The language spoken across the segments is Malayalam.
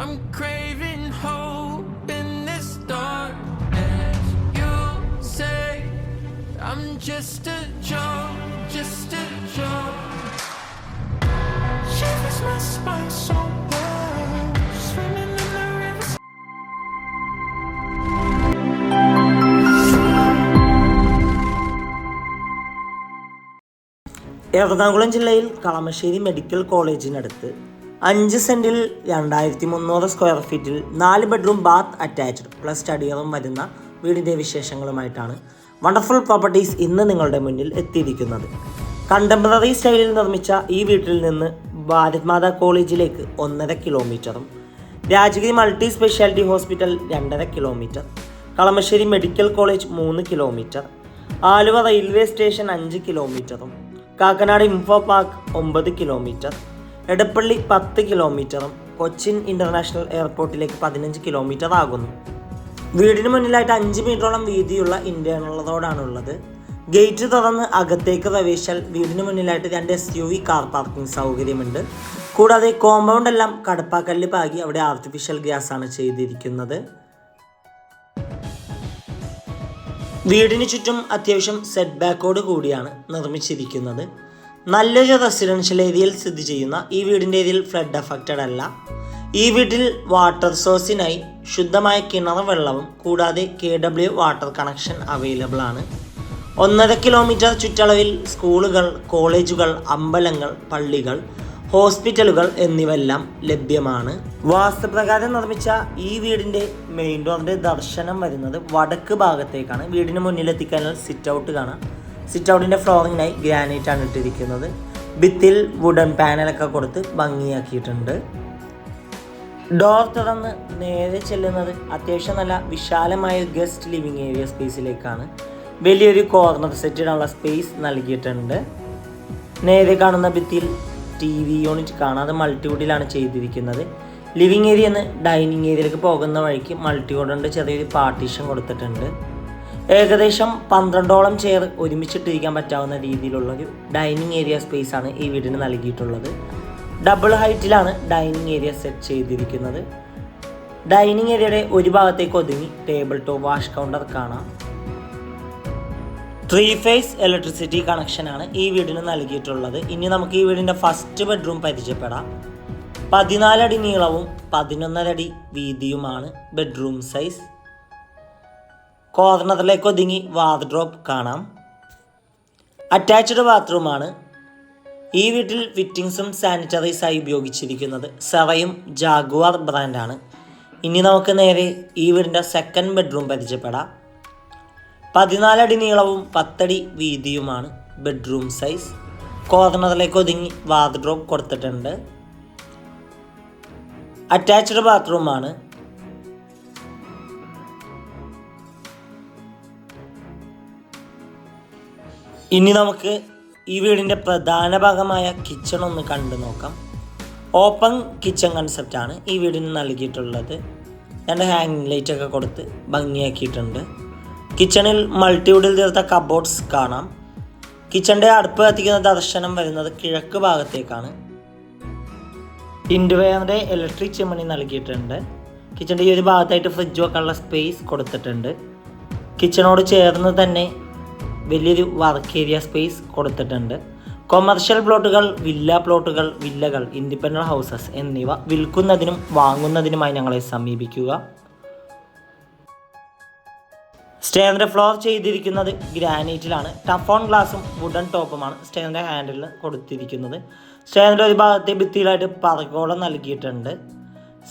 I'm craving hope in this darkness. You say I'm just a joke, just a joke. Shivers my spine so bad. Swimming in the river. Ernakulam ജില്ലയിൽ കളമശ്ശേരി മെഡിക്കൽ കോളേജിനടുത്ത് അഞ്ച് സെന്റിൽ രണ്ടായിരത്തി മുന്നൂറ് സ്ക്വയർ ഫീറ്റിൽ നാല് ബെഡ്റൂം ബാത്ത് അറ്റാച്ച്ഡ് പ്ലസ് സ്റ്റഡിയറും വരുന്ന വീടിന്റെ വിശേഷങ്ങളുമായിട്ടാണ് വണ്ടർഫുൾ പ്രോപ്പർട്ടീസ് ഇന്ന് നിങ്ങളുടെ മുന്നിൽ എത്തിയിരിക്കുന്നത്. കണ്ടംപററി സ്റ്റൈലിൽ നിർമ്മിച്ച ഈ വീട്ടിൽ നിന്ന് ഭാരത് മാതാ കോളേജിലേക്ക് ഒന്നര കിലോമീറ്ററും രാജഗിരി മൾട്ടി സ്പെഷ്യാലിറ്റി ഹോസ്പിറ്റൽ രണ്ടര കിലോമീറ്റർ കളമശ്ശേരി മെഡിക്കൽ കോളേജ് മൂന്ന് കിലോമീറ്റർ ആലുവ റെയിൽവേ സ്റ്റേഷൻ അഞ്ച് കിലോമീറ്ററും കാക്കനാട് ഇൻഫോ പാർക്ക് ഒമ്പത് കിലോമീറ്റർ എടപ്പള്ളി പത്ത് കിലോമീറ്ററും കൊച്ചിൻ ഇന്റർനാഷണൽ എയർപോർട്ടിലേക്ക് പതിനഞ്ച് കിലോമീറ്റർ ആകുന്നു. വീടിന് മുന്നിലായിട്ട് അഞ്ച് മീറ്ററോളം വീതിയുള്ള റോഡാണുള്ളത് ഗേറ്റ് തുറന്ന് അകത്തേക്ക് പ്രവേശിച്ചാൽ വീടിന് മുന്നിലായിട്ട് രണ്ട് S U V car parking സൗകര്യമുണ്ട്. കൂടാതെ കോമ്പൗണ്ട് എല്ലാം കടപ്പാക്കല്ല് പാകി അവിടെ ആർട്ടിഫിഷ്യൽ ഗ്യാസ് ആണ് ചെയ്തിരിക്കുന്നത്. വീടിന് ചുറ്റും അത്യാവശ്യം സെറ്റ് ബാക്കോട് കൂടിയാണ് നിർമ്മിച്ചിരിക്കുന്നത്. നല്ലൊരു റെസിഡൻഷ്യൽ ഏരിയയിൽ സ്ഥിതി ചെയ്യുന്ന ഈ വീടിന്റെ ഏരിയയിൽ ഫ്ലഡ് അഫക്റ്റഡ് അല്ല. ഈ വീട്ടിൽ വാട്ടർ സോഴ്സിനായി ശുദ്ധമായ കിണർ വെള്ളവും കൂടാതെ K W water connection available ആണ്. ഒന്നര കിലോമീറ്റർ ചുറ്റളവിൽ സ്കൂളുകൾ കോളേജുകൾ അമ്പലങ്ങൾ പള്ളികൾ ഹോസ്പിറ്റലുകൾ എന്നിവയെല്ലാം ലഭ്യമാണ്. വാസ്തുപ്രകാരം നിർമ്മിച്ച ഈ വീടിന്റെ മെയിൻ ഡോറിന്റെ ദർശനം വരുന്നത് വടക്ക് ഭാഗത്തേക്കാണ്. വീടിന് മുന്നിലെത്തിക്കാനുള്ള സിറ്റ് ഔട്ട് കാണാം. സിറ്റ് ഔട്ടിന്റെ ഫ്ലോറിങ്ങിനായി ഗ്രാനൈറ്റ് ആണ് ഇട്ടിരിക്കുന്നത്. ഭിത്തിൽ വുഡൻ പാനലൊക്കെ കൊടുത്ത് ഭംഗിയാക്കിയിട്ടുണ്ട്. ഡോർ തുറന്ന് നേരെ ചെല്ലുന്നത് അത്യാവശ്യം നല്ല വിശാലമായ ഗസ്റ്റ് ലിവിങ് ഏരിയ സ്പേസിലേക്കാണ് വലിയൊരു കോർണർ സെറ്റിനുള്ള സ്പേസ് നൽകിയിട്ടുണ്ട്. നേരെ കാണുന്ന ഭിത്തിയിൽ ടി വി യൂണിറ്റ് കാണാം. അത് മൾട്ടിവുഡിലാണ് ചെയ്തിരിക്കുന്നത്. ലിവിങ് ഏരിയ നിന്ന് ഡൈനിങ് ഏരിയയിലേക്ക് പോകുന്ന വഴിക്ക് മൾട്ടിവുഡ് കൊണ്ട് ചെറിയൊരു പാർട്ടീഷൻ കൊടുത്തിട്ടുണ്ട്. ഏകദേശം പന്ത്രണ്ടോളം ചെയർ ഒരുമിച്ചിട്ടിരിക്കാൻ പറ്റാവുന്ന രീതിയിലുള്ള ഒരു ഡൈനിങ് ഏരിയ സ്പേസ് ആണ് ഈ വീടിന് നൽകിയിട്ടുള്ളത്. ഡബിൾ ഹൈറ്റിലാണ് ഡൈനിങ് ഏരിയ സെറ്റ് ചെയ്തിരിക്കുന്നത്. ഡൈനിങ് ഏരിയയുടെ ഒരു ഭാഗത്തേക്ക് ഒതുങ്ങി ടേബിൾ ടോപ്പ് വാഷ് കൗണ്ടർ കാണാം. ത്രീ ഫേസ് ഇലക്ട്രിസിറ്റി കണക്ഷനാണ് ഈ വീടിന് നൽകിയിട്ടുള്ളത്. ഇനി നമുക്ക് ഈ വീടിന്റെ ഫസ്റ്റ് ബെഡ്റൂം പരിചയപ്പെടാം. പതിനാലടി നീളവും പതിനൊന്നരടി വീതിയുമാണ് ബെഡ്റൂം സൈസ് കോർണറിലേക്ക് ഒതുങ്ങി വാർഡ്രോബ് കാണാം. അറ്റാച്ച്ഡ് ബാത്റൂമാണ് ഈ വീട്ടിൽ ഫിറ്റിങ്സും സാനിറ്ററീസായി ഉപയോഗിച്ചിരിക്കുന്നത്. സെവയും ജാഗുവാർ ബ്രാൻഡാണ്. ഇനി നമുക്ക് നേരെ ഈ വീടിന്റെ സെക്കൻഡ് ബെഡ്റൂം പരിചയപ്പെടാം. പതിനാലടി നീളവും പത്തടി വീതിയുമാണ് ബെഡ്റൂം സൈസ്. കോർണറിലേക്ക് ഒതുങ്ങി വാർഡ്രോബ് കൊടുത്തിട്ടുണ്ട്. അറ്റാച്ച്ഡ് ബാത്റൂമാണ് ഇനി നമുക്ക് ഈ വീടിന്റെ പ്രധാന ഭാഗമായ കിച്ചൺ ഒന്ന് കണ്ടു നോക്കാം. ഓപ്പൺ കിച്ചൺ കൺസെപ്റ്റാണ് ഈ വീടിന് നൽകിയിട്ടുള്ളത്. രണ്ട് ഹാങ്ങിങ് ലൈറ്റ് ഒക്കെ കൊടുത്ത് ഭംഗിയാക്കിയിട്ടുണ്ട്. കിച്ചണിൽ മൾട്ടിവുഡിൽ തീർത്ത കബോർഡ്സ് കാണാം. കിച്ചണിന്റെ അടുപ്പ് കത്തിക്കുന്ന ദർശനം വരുന്നത് കിഴക്ക് ഭാഗത്തേക്കാണ്. ഇൻഡുവെയറിന്റെ ഇലക്ട്രിക് ചിമണി നൽകിയിട്ടുണ്ട്. കിച്ചണിന്റെ ഈ ഒരു ഭാഗത്തായിട്ട് ഫ്രിഡ്ജ് വെക്കാനുള്ള സ്പേസ് കൊടുത്തിട്ടുണ്ട്. കിച്ചണോട് ചേർന്ന് തന്നെ വലിയൊരു വർക്ക് ഏരിയ സ്പേസ് കൊടുത്തിട്ടുണ്ട്. കൊമേർഷ്യൽ പ്ലോട്ടുകൾ വില്ല പ്ലോട്ടുകൾ വില്ലകൾ ഇൻഡിപെൻഡന്റ് ഹൗസസ് എന്നിവ വിൽക്കുന്നതിനും വാങ്ങുന്നതിനുമായി ഞങ്ങളെ സമീപിക്കുക. സ്റ്റെയറിന്റെ ഫ്ലോർ ചെയ്തിരിക്കുന്നത് ഗ്രാനൈറ്റിലാണ്. ടഫോൺ ഗ്ലാസും വുഡൻ ടോപ്പുമാണ് സ്റ്റെയറിന്റെ ഹാൻഡിലിന് കൊടുത്തിരിക്കുന്നത്. സ്റ്റെയറിന്റെ ഒരു ഭാഗത്തെ ഭിത്തിയിലായിട്ട് പറകോളം നൽകിയിട്ടുണ്ട്.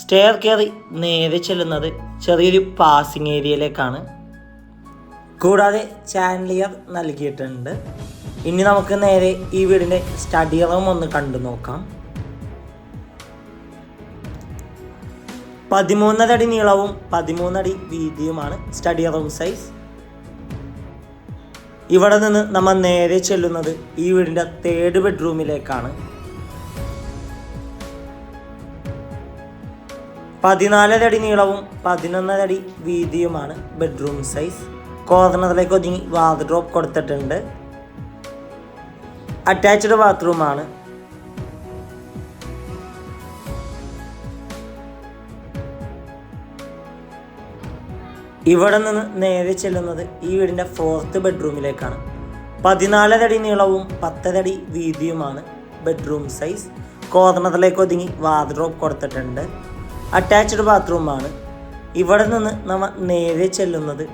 സ്റ്റെയർ കയറി നേരെ ചെല്ലുന്നത് ചെറിയൊരു പാസിംഗ് ഏരിയയിലേക്കാണ് കൂടാതെ ചാൻലിയർ നൽകിയിട്ടുണ്ട്. ഇനി നമുക്ക് നേരെ ഈ വീടിന്റെ സ്റ്റഡി റൂം ഒന്ന് കണ്ടു നോക്കാം. പതിമൂന്നരടി നീളവും പതിമൂന്നടി വീതിയുമാണ് സ്റ്റഡി റൂം സൈസ് ഇവിടെ നിന്ന് നമ്മൾ നേരെ ചെല്ലുന്നത് ഈ വീടിന്റെ തേർഡ് ബെഡ്റൂമിലേക്കാണ് പതിനാലരടി നീളവും പതിനൊന്നരടി വീതിയുമാണ് ബെഡ്റൂം സൈസ് കോർണറിലേക്ക് ഒതുങ്ങി വാർഡ്രോബ് കൊടുത്തിട്ടുണ്ട്. അറ്റാച്ച്ഡ് ബാത്റൂമാണ് ഇവിടെ നിന്ന് നേരെ ചെല്ലുന്നത് ഈ വീടിന്റെ ഫോർത്ത് ബെഡ്റൂമിലേക്കാണ് പതിനാലരടി നീളവും പത്തരടി വീതിയുമാണ് ബെഡ്റൂം സൈസ് കോർണറിലേക്ക് ഒതുങ്ങി വാർഡ്രോബ് കൊടുത്തിട്ടുണ്ട്. അറ്റാച്ച്ഡ് ബാത്റൂമാണ് ഇവിടെ നിന്ന് നമ്മൾ നേരെ ചെല്ലുന്നത്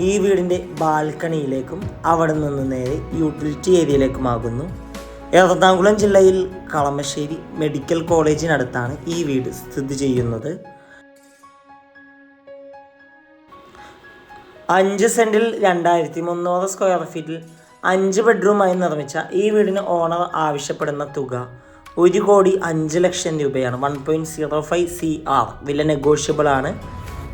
ഈ വീടിന്റെ ബാൽക്കണിയിലേക്കും അവിടെ നിന്ന് നേരെ യൂട്ടിലിറ്റി ഏരിയയിലേക്കുമാകുന്നു. എറണാകുളം ജില്ലയിൽ കളമശ്ശേരി മെഡിക്കൽ കോളേജിനടുത്താണ് ഈ വീട് സ്ഥിതി ചെയ്യുന്നത്. അഞ്ച് സെന്റിൽ രണ്ടായിരത്തി മുന്നൂറ് സ്ക്വയർ ഫീറ്റിൽ അഞ്ച് ബെഡ്റൂമായി നിർമ്മിച്ച ഈ വീടിന് ഓണർ ആവശ്യപ്പെടുന്ന തുക ഒരു കോടി അഞ്ച് ലക്ഷം രൂപയാണ്. One point zero five C R വില നെഗോഷ്യബിൾ ആണ്